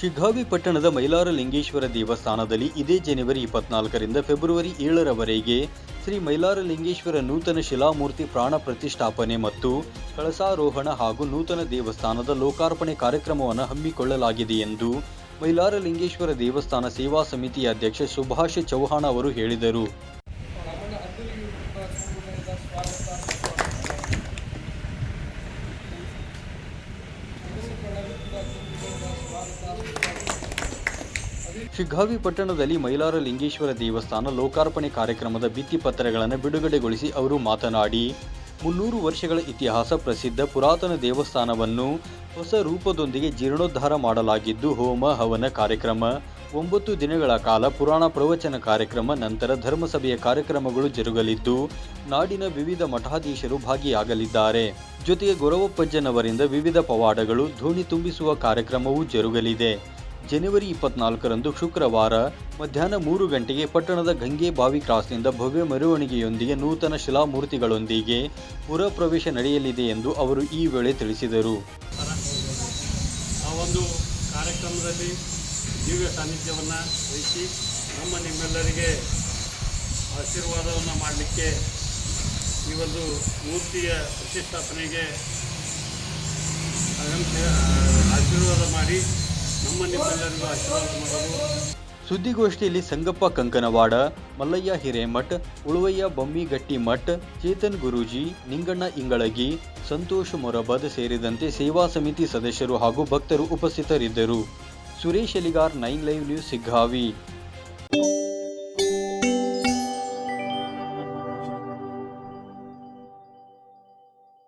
ಶಿಗ್ಗಾವಿ ಪಟ್ಟಣದ ಮೈಲಾರಲಿಂಗೇಶ್ವರ ದೇವಸ್ಥಾನದಲ್ಲಿ ಇದೇ ಜನವರಿ ಇಪ್ಪತ್ನಾಲ್ಕರಿಂದ ಫೆಬ್ರವರಿ ಏಳರವರೆಗೆ ಶ್ರೀ ಮೈಲಾರಲಿಂಗೇಶ್ವರ ನೂತನ ಶಿಲಾಮೂರ್ತಿ ಪ್ರಾಣ ಪ್ರತಿಷ್ಠಾಪನೆ ಮತ್ತು ಕಳಸಾರೋಹಣ ಹಾಗೂ ನೂತನ ದೇವಸ್ಥಾನದ ಲೋಕಾರ್ಪಣೆ ಕಾರ್ಯಕ್ರಮವನ್ನು ಹಮ್ಮಿಕೊಳ್ಳಲಾಗಿದೆ ಎಂದು ಮೈಲಾರಲಿಂಗೇಶ್ವರ ದೇವಸ್ಥಾನ ಸೇವಾ ಸಮಿತಿ ಅಧ್ಯಕ್ಷ ಸುಭಾಷ್ ಚೌಹಾಣ್ ಅವರು ಹೇಳಿದರು. ಶಿಗ್ಗಾವಿ ಪಟ್ಟಣದಲ್ಲಿ ಮೈಲಾರ ಲಿಂಗೇಶ್ವರ ದೇವಸ್ಥಾನ ಲೋಕಾರ್ಪಣೆ ಕಾರ್ಯಕ್ರಮದ ಭಿತ್ತಿಪತ್ರಗಳನ್ನು ಬಿಡುಗಡೆಗೊಳಿಸಿ ಅವರು ಮಾತನಾಡಿ, ಮುನ್ನೂರು ವರ್ಷಗಳ ಇತಿಹಾಸ ಪ್ರಸಿದ್ಧ ಪುರಾತನ ದೇವಸ್ಥಾನವನ್ನು ಹೊಸ ರೂಪದೊಂದಿಗೆ ಜೀರ್ಣೋದ್ಧಾರ ಮಾಡಲಾಗಿದ್ದು, ಹೋಮ, ಹವನ ಕಾರ್ಯಕ್ರಮ, ಒಂಬತ್ತು ದಿನಗಳ ಕಾಲ ಪುರಾಣ ಪ್ರವಚನ ಕಾರ್ಯಕ್ರಮ, ನಂತರ ಧರ್ಮಸಭೆಯ ಕಾರ್ಯಕ್ರಮಗಳು ಜರುಗಲಿದ್ದು, ನಾಡಿನ ವಿವಿಧ ಮಠಾಧೀಶರು ಭಾಗಿಯಾಗಲಿದ್ದಾರೆ. ಜೊತೆಗೆ ಗೊರವಪ್ಪಜ್ಜನವರಿಂದ ವಿವಿಧ ಪವಾಡಗಳು ಧ್ವನಿ ತುಂಬಿಸುವ ಕಾರ್ಯಕ್ರಮವೂ ಜರುಗಲಿದೆ. ಜನವರಿ ಇಪ್ಪತ್ನಾಲ್ಕರಂದು ಶುಕ್ರವಾರ ಮಧ್ಯಾಹ್ನ ಮೂರು ಗಂಟೆಗೆ ಪಟ್ಟಣದ ಗಂಗೆ ಬಾವಿ ಕ್ರಾಸ್ನಿಂದ ಭವ್ಯ ಮೆರವಣಿಗೆಯೊಂದಿಗೆ ನೂತನ ಶಿಲಾಮೂರ್ತಿಗಳೊಂದಿಗೆ ಪುರ ಪ್ರವೇಶ ನಡೆಯಲಿದೆ ಎಂದು ಅವರು ಈ ವೇಳೆ ತಿಳಿಸಿದರು. ಆ ಒಂದು ಕಾರ್ಯಕ್ರಮದಲ್ಲಿ ದಿವ್ಯ ಸಾನ್ನಿಧ್ಯವನ್ನು ವಹಿಸಿ ನಮ್ಮ ನಿಮ್ಮೆಲ್ಲರಿಗೆ ಆಶೀರ್ವಾದವನ್ನು ಮಾಡಲಿಕ್ಕೆ ಈ ಒಂದು ಮೂರ್ತಿಯ ಪ್ರತಿಷ್ಠಾಪನೆಗೆ ಆಶೀರ್ವಾದ ಮಾಡಿ ಸುದ್ದಿಗೋಷ್ಠಿಯಲ್ಲಿ ಸಂಗಪ್ಪ ಕಂಕನವಾಡ, ಮಲ್ಲಯ್ಯ ಹಿರೇಮಠ್, ಉಳುವಯ್ಯ ಬೊಮ್ಮಿಗಟ್ಟಿ ಮಠ್, ಚೇತನ್ ಗುರೂಜಿ, ನಿಂಗಣ್ಣ ಇಂಗಳಗಿ, ಸಂತೋಷ್ ಮೊರಬದ್ ಸೇರಿದಂತೆ ಸೇವಾ ಸಮಿತಿ ಸದಸ್ಯರು ಹಾಗೂ ಭಕ್ತರು ಉಪಸ್ಥಿತರಿದ್ದರು. Suresh Eligar nine live news, Siggavi.